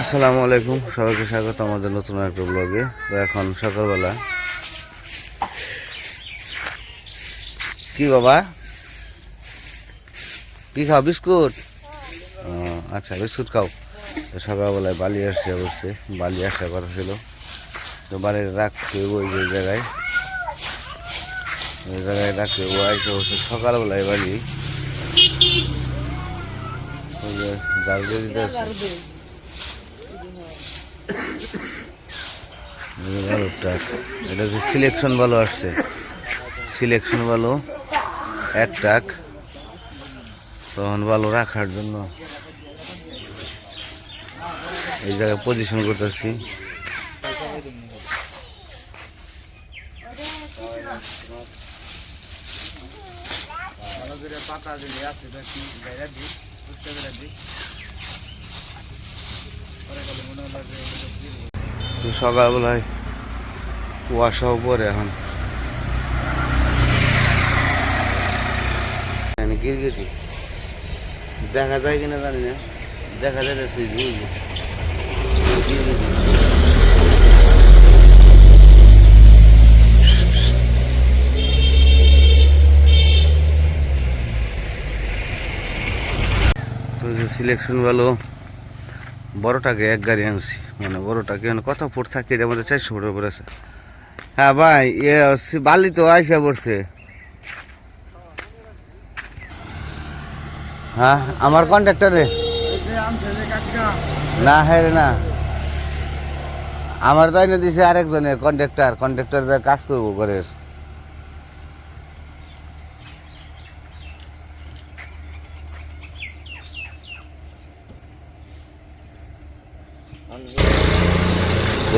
আসসালামু আলাইকুম, সবাইকে স্বাগত আমাদের নতুন একটা ব্লগে তো এখন সকালবেলা। কি বাবা? কি খাও? বিস্কুট? আচ্ছা বিস্কুট খাও। তো সকালবেলায় বালি আসছে অবশ্যই। বালি আসার কথা ছিল। তো বালি রাখতে ওই যে জায়গায়। ওই জায়গায় রাখতে হইব আইসে অবশ্যই সকালবেলায় বালি। জাল দিয়ে দিতে আসছে। এটা হচ্ছে সিলেকশন ভালো আসছে। সিলেকশন ভালো, এক ট্রাক তখন ভালো রাখার জন্য। এই জায়গায় পজিশন করতেছি। তো সকালবেলায় কুয়াশাও পরে এখন। গিরগিটি দেখা যায় কিনা জানি না। দেখা যায় সিলেকশন ভালো। বড়টাকে এক গাড়ি আনছি। মানে বড়টাকে এখন কত ফুট থাকে এটার মধ্যে চারশো ফুটের উপরে আছে। হ্যাঁ ভাই ইয়ে বালি তো আইসা পড়ছে। হ্যাঁ আমার কন্ট্রাক্টরে না হ্যাঁ না। আমার তো এনে দিছে আরেকজনের কন্ট্রাক্টর কন্ট্রাক্টর কাজ করব করে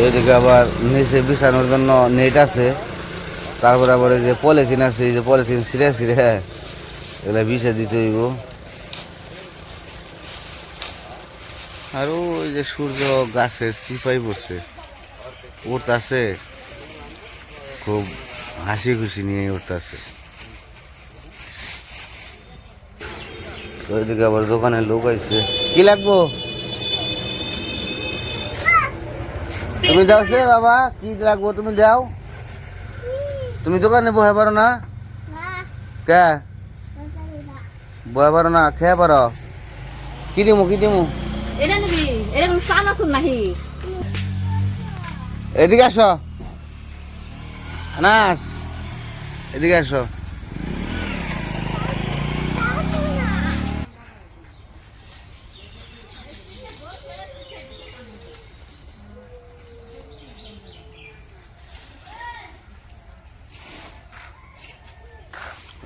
এদিকে আবার নিচে বিছানোর জন্য নেট আছে। তারপরে আবার যে পলিথিন আছে, এই যে পলিথিন ছিঁড়ে ছিঁড়ে এগুলো বিছে দিতে হইব। আর ওই যে সূর্য গাছের চিপাই পড়ছে উঠতেছে খুব হাসি খুশি নিয়ে উঠতেছে তো এদিকে আবার দোকানে লোক আইছে। কি লাগবো? তুমি দাও সে বাবা কি লাগবো তুমি দাও। তুমি দোকানে বহে পারো না? কে? বহে পারো না খেয়ে পারো। কি দিমু কি দিমু? এদিকে আসো। আনাস এদিকে আসো।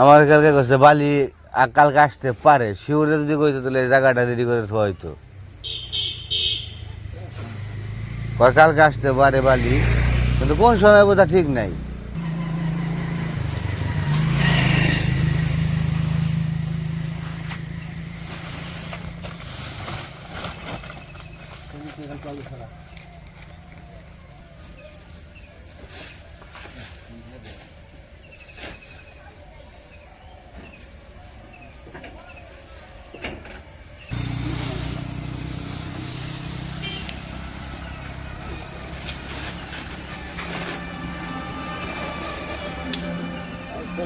আমার কালকে কইছে, বালি কালকে আসতে পারে। শিউরে যদি কইতো তাহলে জায়গাটা রেডি করে থোয়া হইতো। কালকে আসতে পারে বালি, কিন্তু কোন সময় বোঝা ঠিক নাই।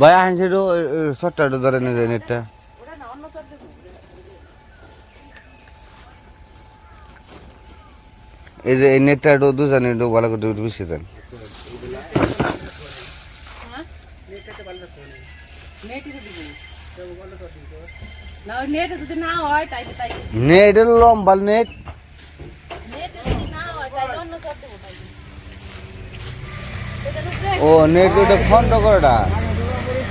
ভাই, আহেন সেটু শর্টটা ধরে নিয়ে যায় নেটটা। এই যে, এই নেটটা একটু দুজনে, একটু ভালো করে একটু বেশি দেন। নেট লম্বা নেট। ও, নেট খন্ড করাটা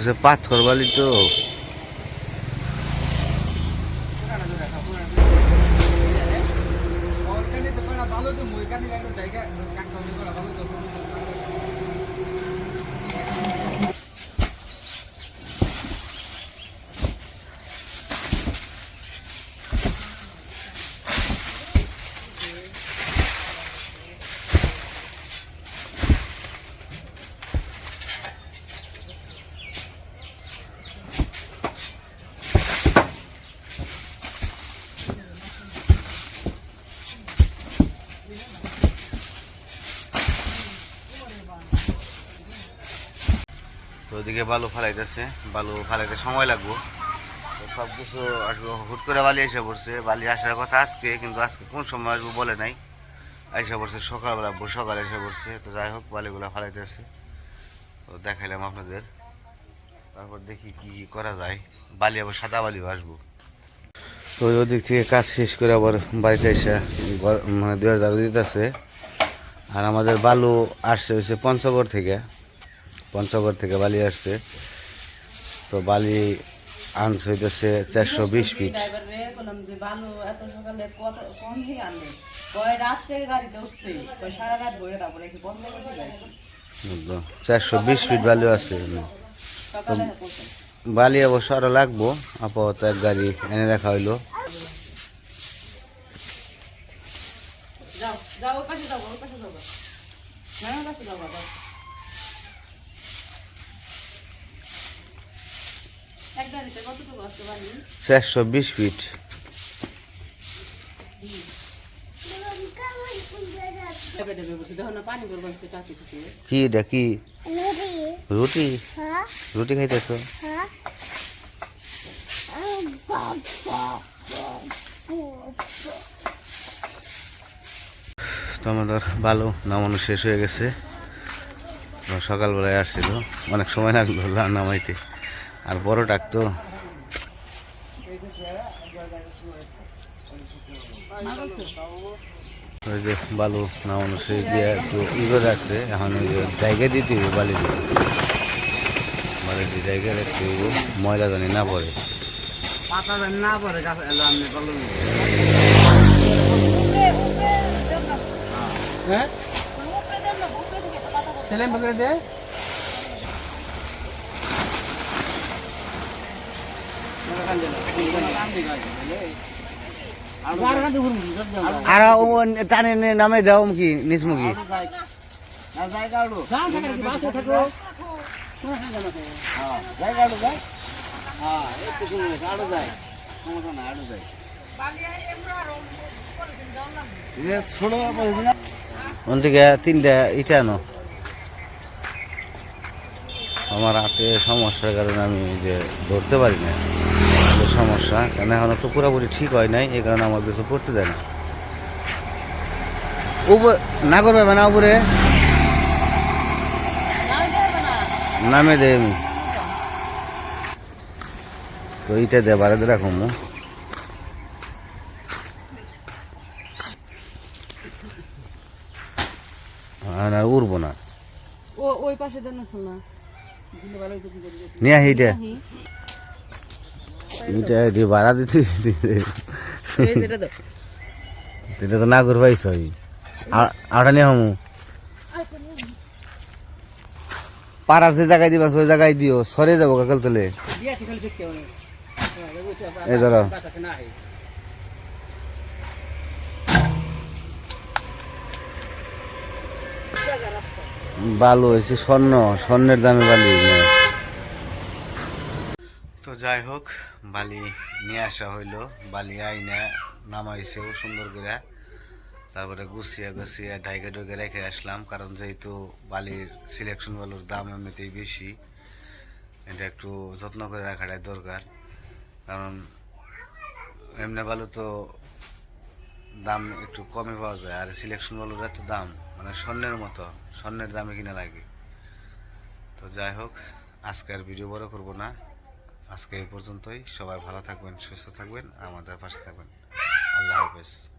হচ্ছে পাথর বালি তো। তো ওদিকে বালু ফালাইতেছে, বালু ফালাইতে সময় লাগবো। তো সব কিছু আসব, হুট করে বালি এসে পড়ছে। বালি আসার কথা আজকে, কিন্তু আজকে কোন সময় আসব বলে নাই। এসে পড়ছে, সকালবেলা সকালে এসে পড়ছে। তো যাই হোক, বালিগুলো ফালাইতেছে। তো দেখাইলাম আপনাদের। তারপর দেখি কি করা যায়। বালি আবার সাদা বালিও আসব। তো ওদিক থেকে কাজ শেষ করে আবার বাড়িতে এসে মানে দুয়ার ঝাড়ু দিতেছে। আর আমাদের বালু আসছে হচ্ছে পঞ্চগড় থেকে। পঞ্চগড় থেকে বালি আসছে। তো বালি আনছে হইতেছে চারশো বিশ ফিট চারশো বিশ ফিট বালি আছে বালি অবশ্য আরও লাগবো। আপাতত এক গাড়ি এনে রাখা হইল। যাও যাও পাশে যাও পাশে যাও কাছে যাও বাবা এক গাড়িতে কতটুকু আসতে পারি চারশো বিশ ফিট কি এটা কি? রুটি? রুটি খাইতেছো? তো আমাদের ভালো নামানো শেষ হয়ে গেছে। সকালবেলায় আসছিল। অনেক সময় লাগল নামাইতে আর বড় টাক তো। ওই যে বালু নামানো শেষ দিয়ে একটু ই করে রাখছে। এখন ওই যে জায়গা দিতে হইব বালি দিয়ে বালি দিয়ে জায়গা রাখতে হইব ময়লা জানি না পড়ে। পাতা জানি না পরে গাছ এলো আমি কলম হ্যাঁ? ছেলে বকরে দে। আর টানে নামে দাও কি নিসমুখী ওন থেকে তিনটা ইটা আনো। আমার হাতে সমস্যার কারণে আমি যে ধরতে পারি না। সমস্যা। কারণ এখনও তো পুরোপুরি ঠিক হয় নাই এই কারণে আমার কিছু করতে দেয় না। উপর না করবে না উপরে। নামে দে আমি তো এইটা দে বারে দে রাখো মু। আর আর উড়বো না। না। নিয়ে আহি এটা এটি ভাড়া দাও। এটা তো না করে পাইছ আটা নিয়ে হমু পাড়া যে জায়গায় দিবা ওই জায়গায় দিও। সরে যাব কাকাল তোলে। এই ধরো। বালু হয়েছে স্বর্ণ। স্বর্ণের দামে বালি। তো যাই হোক, বালি নিয়ে আসা হইল। বালি আইনা নামাইছেও সুন্দর করে। তারপরে গুছিয়ে গুছিয়ে ঢাইকে ঢুকে রেখে আসলাম, কারণ যেহেতু বালির সিলেকশন বালুর দাম এমনিতেই বেশি, এটা একটু যত্ন করে রাখাটাই দরকার। কারণ এমনি বালু তো দাম একটু কমে পাওয়া যায়, আর সিলেকশন বালুর এত দাম মানে স্বর্ণের মতো, স্বর্ণের দামে কিনা লাগে। তো যাই হোক আজকে আর ভিডিও বড় করব না। আজকে এই পর্যন্তই। সবাই ভালো থাকবেন সুস্থ থাকবেন আমাদের পাশে থাকবেন। আল্লাহ হাফেজ।